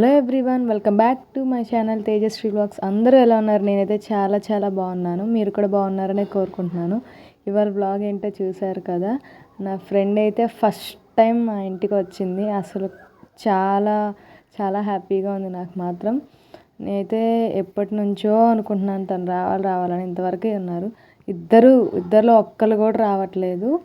Hello everyone welcome back to my channel Tejaswi vlogs అందరూ ఎలా ఉన్నారు? నేనైతే చాలా చాలా బాగున్నాను. మీరు కూడా బాగున్నారని కోరుకుంటున్నాను. ఇవాళ బ్లాగ్ ఏంటో చూశారు కదా? నా ఫ్రెండ్ అయితే ఫస్ట్ టైం మా ఇంటికి వచ్చింది. అసలు చాలా చాలా హ్యాపీగా ఉంది నాకు మాత్రం. నేనైతే ఎప్పటి నుంచో అనుకుంటున్నాను తను రావాలి రావాలని. ఇంతవరకే ఉన్నారు. ఇద్దరు ఇద్దరిలో ఒక్కరు కూడా రావట్లేదు.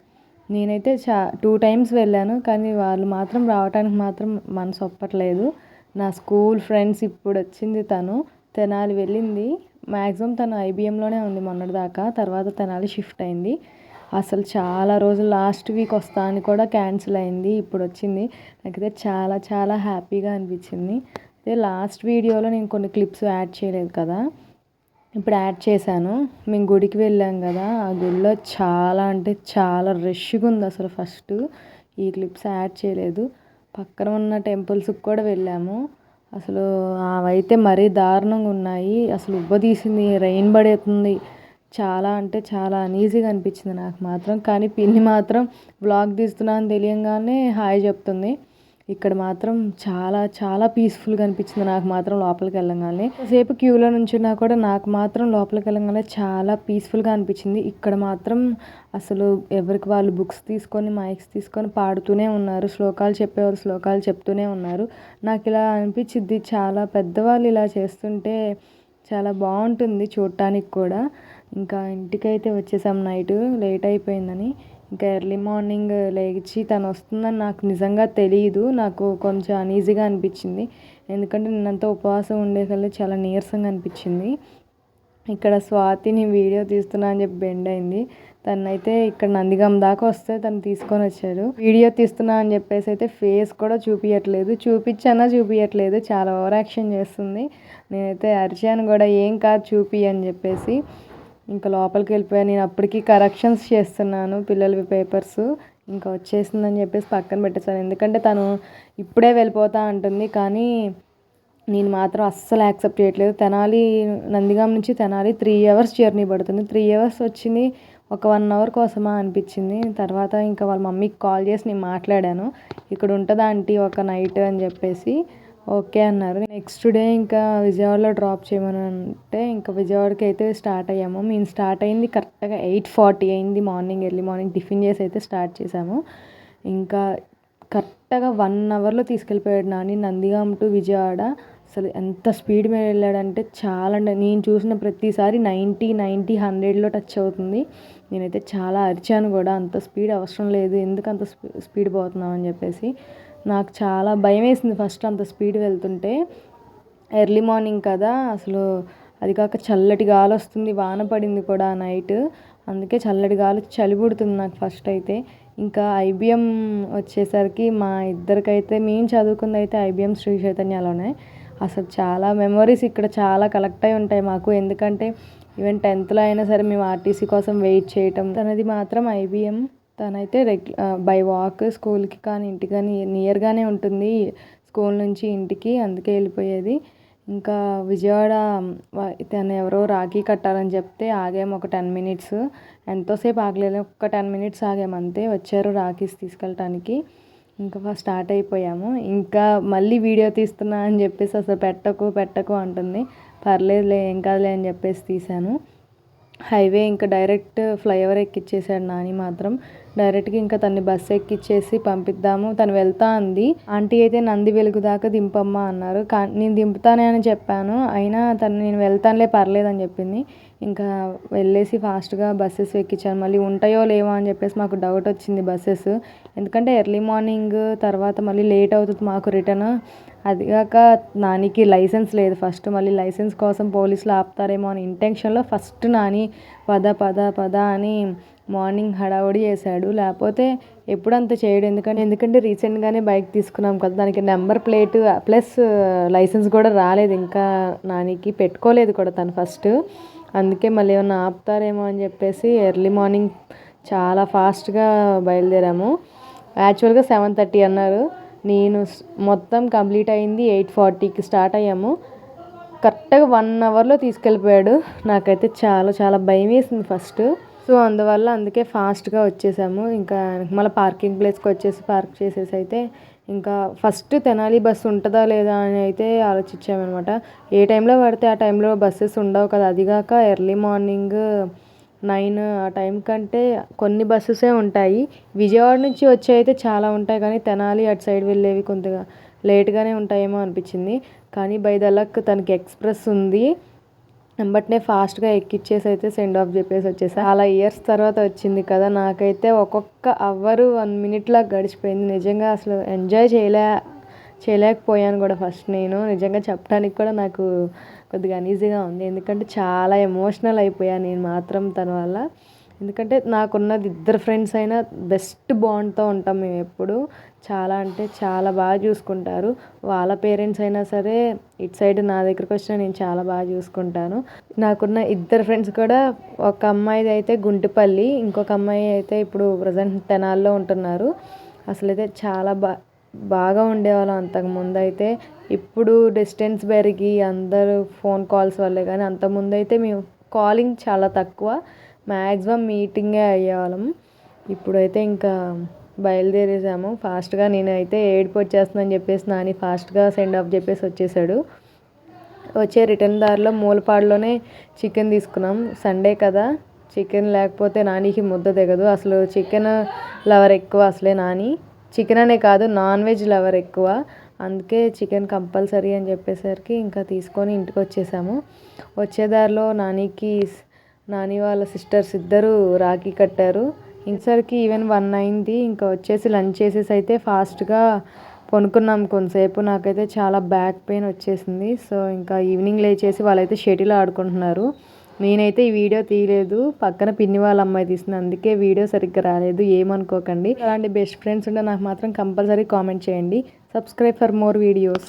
నేనైతే చా టూ టైమ్స్ వెళ్ళాను. కానీ వాళ్ళు మాత్రం రావడానికి మాత్రం మనసు ఒప్పట్లేదు. నా స్కూల్ ఫ్రెండ్స్ ఇప్పుడు వచ్చింది తను. తెనాలి వెళ్ళింది. మ్యాక్సిమం తను ఐబిఎంలోనే ఉంది మొన్నటిదాకా. తర్వాత తెనాలి షిఫ్ట్ అయింది. అసలు చాలా రోజులు లాస్ట్ వీక్ వస్తా అని కూడా క్యాన్సిల్ అయింది. ఇప్పుడు వచ్చింది. నాకైతే చాలా చాలా హ్యాపీగా అనిపించింది. అదే లాస్ట్ వీడియోలో నేను కొన్ని క్లిప్స్ యాడ్ చేయలేదు కదా. ఇప్పుడు యాడ్ చేశాను. మేము గుడికి వెళ్ళాం కదా. ఆ గుడిలో చాలా అంటే చాలా రష్గా ఉంది అసలు ఫస్ట్. ఈ క్లిప్స్ యాడ్ చేయలేదు. పక్కన ఉన్న టెంపుల్స్కి కూడా వెళ్ళాము. అసలు అవైతే మరీ దారుణంగా ఉన్నాయి. అసలు ఉబ్బదీసింది రెయిన్ పడేస్తుంది చాలా అంటే చాలా అనీజీగా అనిపించింది నాకు మాత్రం. కానీ పిన్ని మాత్రం వ్లాగ్ అని తెలియగానే హాయ్ చెప్తుంది. ఇక్కడ మాత్రం చాలా చాలా పీస్ఫుల్గా అనిపించింది. నాకు మాత్రం లోపలికి వెళ్ళగానే. సేపు క్యూలో నుంచున్నా కూడా నాకు మాత్రం లోపలికి వెళ్ళగానే చాలా పీస్ఫుల్గా అనిపించింది. ఇక్కడ మాత్రం అసలు ఎవరికి వాళ్ళు బుక్స్ తీసుకొని మైక్స్ తీసుకొని పాడుతూనే ఉన్నారు. శ్లోకాలు చెప్పేవారు శ్లోకాలు చెప్తూనే ఉన్నారు. నాకు ఇలా అనిపించింది చాలా పెద్దవాళ్ళు ఇలా చేస్తుంటే చాలా బాగుంటుంది చూడటానికి కూడా. ఇంకా ఇంటికైతే వచ్చేసాం నైట్. లేట్ అయిపోయిందని. ఇంకా ఎర్లీ మార్నింగ్ లేచి తను వస్తుందని నాకు నిజంగా తెలియదు నాకు కొంచెం అనీజీగా అనిపించింది. ఎందుకంటే నిన్నంతా ఉపవాసం ఉండేసరికి చాలా నీరసంగా అనిపించింది. ఇక్కడ స్వాతిని వీడియో తీస్తున్నా అని చెప్పి బెండ్ అయింది. తనైతే ఇక్కడ నందిగం దాకా వస్తే తను తీసుకొని వచ్చాడు. వీడియో తీస్తున్నా అని చెప్పేసి అయితే ఫేస్ కూడా చూపించట్లేదు చూపించానా చూపించట్లేదు చాలా ఓవర్ యాక్షన్ చేస్తుంది. నేనైతే అరిచాను కూడా. ఏం కాదు చూపి అని చెప్పేసి. ఇంకా లోపలికి వెళ్ళిపోయాను. నేను అప్పటికి కరెక్షన్స్ చేస్తున్నాను పిల్లలవి పేపర్స్ ఇంకా వచ్చేసిందని చెప్పేసి పక్కన పెట్టేశాను. ఎందుకంటే తను ఇప్పుడే వెళ్ళిపోతా అంటుంది. కానీ నేను మాత్రం అస్సలు యాక్సెప్ట్ చేయట్లేదు. తెనాలి నందిగాం నుంచి తెనాలి త్రీ అవర్స్ జర్నీ పడుతుంది. త్రీ అవర్స్ వచ్చింది. ఒక వన్ అవర్ కోసమా అనిపించింది. తర్వాత ఇంకా వాళ్ళ మమ్మీకి కాల్ చేసి నేను మాట్లాడాను. ఇక్కడ ఉంటుందా ఆంటీ ఒక నైట్ అని చెప్పేసి. ఓకే అన్నారు. నెక్స్ట్ డే ఇంకా విజయవాడలో డ్రాప్ చేయమని అంటే ఇంకా విజయవాడకి అయితే స్టార్ట్ అయ్యాము. మేము స్టార్ట్ అయింది కరెక్ట్గా ఎయిట్ ఫార్టీ అయింది మార్నింగ్ ఎర్లీ మార్నింగ్ టిఫిన్ చేసి అయితే స్టార్ట్ చేసాము. ఇంకా కరెక్ట్గా వన్ అవర్లో తీసుకెళ్ళిపోయాడు నాని నందిగాం టు విజయవాడ. అసలు ఎంత స్పీడ్ మీద వెళ్ళాడంటే చాలా నేను చూసిన ప్రతిసారి నైంటీ నైంటీ హండ్రెడ్లో టచ్ అవుతుంది. నేనైతే చాలా అరిచాను కూడా. అంత స్పీడ్ అవసరం లేదు. ఎందుకు అంత స్పీడ్ పోతున్నావు అని చెప్పేసి. నాకు చాలా భయం వేసింది ఫస్ట్ అంత స్పీడ్ వెళ్తుంటే. ఎర్లీ మార్నింగ్ కదా అసలు అది కాక చల్లటి గాలి వస్తుంది వాన పడింది కూడా నైట్. అందుకే చల్లటి గాలి చలి పుడుతుంది నాకు ఫస్ట్ అయితే. ఇంకా ఐబిఎం వచ్చేసరికి మా ఇద్దరికైతే మేము చదువుకుంది అయితే ఐబిఎం శ్రీ చైతన్యలోనే. అసలు చాలా మెమరీస్ ఇక్కడ చాలా కలెక్ట్ అయి ఉంటాయి మాకు. ఎందుకంటే ఈవెన్ టెన్త్లో అయినా సరే మేము ఆర్టీసీ కోసం వెయిట్ చేయటం అనేది మాత్రం ఐబిఎం. తనైతే రెగ్ బై వాక్ స్కూల్కి కానీ ఇంటికి కానీ నియర్గానే ఉంటుంది. స్కూల్ నుంచి ఇంటికి అందుకే వెళ్ళిపోయేది. ఇంకా విజయవాడ తను ఎవరో రాఖీ కట్టాలని చెప్తే ఆగాము ఒక టెన్ మినిట్స్. ఎంతోసేపు ఆగలేదు. ఒక టెన్ మినిట్స్ ఆగాము అంతే. వచ్చారు రాఖీస్ తీసుకెళ్ళటానికి. ఇంకా ఫస్ట్ స్టార్ట్ అయిపోయాము. ఇంకా మళ్ళీ వీడియో తీస్తున్నా అని చెప్పేసి అసలు పెట్టకు పెట్టకు అంటుంది. పర్లేదులే ఏం కాదులే అని చెప్పేసి తీశాను. హైవే ఇంకా డైరెక్ట్ ఫ్లైఓవర్ ఎక్కిచ్చేసాడు నాని మాత్రం. డైరెక్ట్గా ఇంకా తన్ని బస్సు ఎక్కిచ్చేసి పంపిద్దాము. తను వెళ్తా అంది. ఆంటీ అయితే నంది వెలుగు దాకా దింపమ్మా అన్నారు. కానీ నేను దింపుతానే అని చెప్పాను. అయినా తను నేను వెళ్తానులే పర్లేదని చెప్పింది. ఇంకా వెళ్ళేసి ఫాస్ట్గా బస్సెస్ ఎక్కించాను మళ్ళీ ఉంటాయో లేవో అని చెప్పేసి మాకు డౌట్ వచ్చింది బస్సెస్. ఎందుకంటే ఎర్లీ మార్నింగ్ తర్వాత మళ్ళీ లేట్ అవుతుంది మాకు రిటర్న్. అది కాక నానికి లైసెన్స్ లేదు. ఫస్ట్ మళ్ళీ లైసెన్స్ కోసం పోలీసులు ఆపుతారేమో అని ఇంటెన్షన్లో ఫస్ట్ నాని పద పద పద అని మార్నింగ్ హడావుడి చేశాడు. లేకపోతే ఎప్పుడు అంత చేయడు. ఎందుకంటే ఎందుకంటే రీసెంట్గానే బైక్ తీసుకున్నాం కదా దానికి నెంబర్ ప్లేట్ ప్లస్ లైసెన్స్ కూడా రాలేదు. ఇంకా నానికి పెట్టుకోలేదు కూడా తను ఫస్ట్. అందుకే మళ్ళీ ఏమన్నా ఆపుతారేమో అని చెప్పేసి ఎర్లీ మార్నింగ్ చాలా ఫాస్ట్గా బయలుదేరాము. యాక్చువల్గా సెవెన్ థర్టీ అన్నారు. నేను మొత్తం కంప్లీట్ అయింది ఎయిట్ ఫార్టీకి స్టార్ట్ అయ్యాము. కరెక్ట్గా వన్ అవర్లో తీసుకెళ్ళిపోయాడు. నాకైతే చాలా చాలా భయం వేసింది ఫస్ట్. సో అందువల్ల అందుకే ఫాస్ట్గా వచ్చేసాము. ఇంకా మళ్ళీ పార్కింగ్ ప్లేస్కి వచ్చేసి పార్క్ చేసేసి అయితే ఇంకా ఫస్ట్ తెనాలి బస్సు ఉంటుందా లేదా అని అయితే ఆలోచించామన్నమాట. ఏ టైంలో పడితే ఆ టైంలో బస్సెస్ ఉండవు కదా. అదిగాక ఎర్లీ మార్నింగ్ నైన్ ఆ టైం కంటే కొన్ని బస్సెసే ఉంటాయి. విజయవాడ నుంచి వచ్చే అయితే చాలా ఉంటాయి కానీ తెనాలి అటు సైడ్ వెళ్ళేవి కొంతగా లేట్గానే ఉంటాయేమో అనిపించింది. కానీ బై ద లక్ తనకి ఎక్స్ప్రెస్ ఉంది. వెంబటనే ఫాస్ట్గా ఎక్కిచ్చేసి అయితే సెండ్ ఆఫ్ చెప్పేసి వచ్చేసా. అలా ఇయర్స్ తర్వాత వచ్చింది కదా నాకైతే ఒక్కొక్క అవర్ వన్ మినిట్లా గడిచిపోయింది. నిజంగా అసలు ఎంజాయ్ చేయలే చేయలేకపోయాను కూడా ఫస్ట్ నేను. నిజంగా చెప్పడానికి కూడా నాకు కొద్దిగా అనీజీగా ఉంది. ఎందుకంటే చాలా ఎమోషనల్ అయిపోయాను నేను మాత్రం తన వల్ల. ఎందుకంటే నాకున్నది ఇద్దరు ఫ్రెండ్స్ అయినా బెస్ట్ బాండ్తో ఉంటాం మేము ఎప్పుడు. చాలా అంటే చాలా బాగా చూసుకుంటారు. వాళ్ళ పేరెంట్స్ అయినా సరే ఇటు సైడ్ నా దగ్గరికి వచ్చినా నేను చాలా బాగా చూసుకుంటాను. నాకున్న ఇద్దరు ఫ్రెండ్స్ కూడా ఒక అమ్మాయిది అయితే గుంటిపల్లి ఇంకొక అమ్మాయి అయితే ఇప్పుడు ప్రజెంట్ తెనాల్లో ఉంటున్నారు. అసలు అయితే చాలా బా బాగా ఉండేవాళ్ళం అంతకుముందు అయితే. ఇప్పుడు డిస్టెన్స్ పెరిగి అందరూ ఫోన్ కాల్స్ వల్లే కానీ అంతకుముందు అయితే మేము కాలింగ్ చాలా తక్కువ. మ్యాక్సిమం మీటింగే అయ్యేవాళ్ళము ఇప్పుడైతే ఇంకా బయలుదేరేసాము. ఫాస్ట్గా నేనైతే ఏడుపు వచ్చేస్తుందని చెప్పేసి నాని ఫాస్ట్గా సెండ్ ఆఫ్ చెప్పేసి వచ్చేసాడు. వచ్చే రిటర్న్ దారిలో మూలపాడులోనే చికెన్ తీసుకున్నాం. సండే కదా. చికెన్ లేకపోతే నానికి ముద్ద దిగదు అసలు చికెన్ లవర్ ఎక్కువ అసలే నాని. చికెన్ అనే కాదు నాన్ వెజ్ లవర్ ఎక్కువ. అందుకే చికెన్ కంపల్సరీ అని చెప్పేసరికి ఇంకా తీసుకొని ఇంటికి వచ్చేసాము. వచ్చేదారిలో నానికి నాని వాళ్ళ సిస్టర్స్ ఇద్దరు రాఖీ కట్టారు. ఇంకసరికి ఈవెన్ వన్ అయింది. ఇంకా వచ్చేసి లంచ్ చేసేసి అయితే ఫాస్ట్గా కొనుక్కున్నాం కొంతసేపు. నాకైతే చాలా బ్యాక్ పెయిన్ వచ్చేసింది. సో ఇంకా ఈవినింగ్ లేచేసి వాళ్ళైతే షటిల్ ఆడుకుంటున్నారు. నేనైతే ఈ వీడియో తీయలేదు. పక్కన పిన్ని వాళ్ళ అమ్మాయి తీసింది. అందుకే వీడియో సరిగ్గా రాలేదు. ఏమనుకోకండి. అలాంటి బెస్ట్ ఫ్రెండ్స్ ఉంటే నాకు మాత్రం కంపల్సరీ కామెంట్ చేయండి. Subscribe for more videos.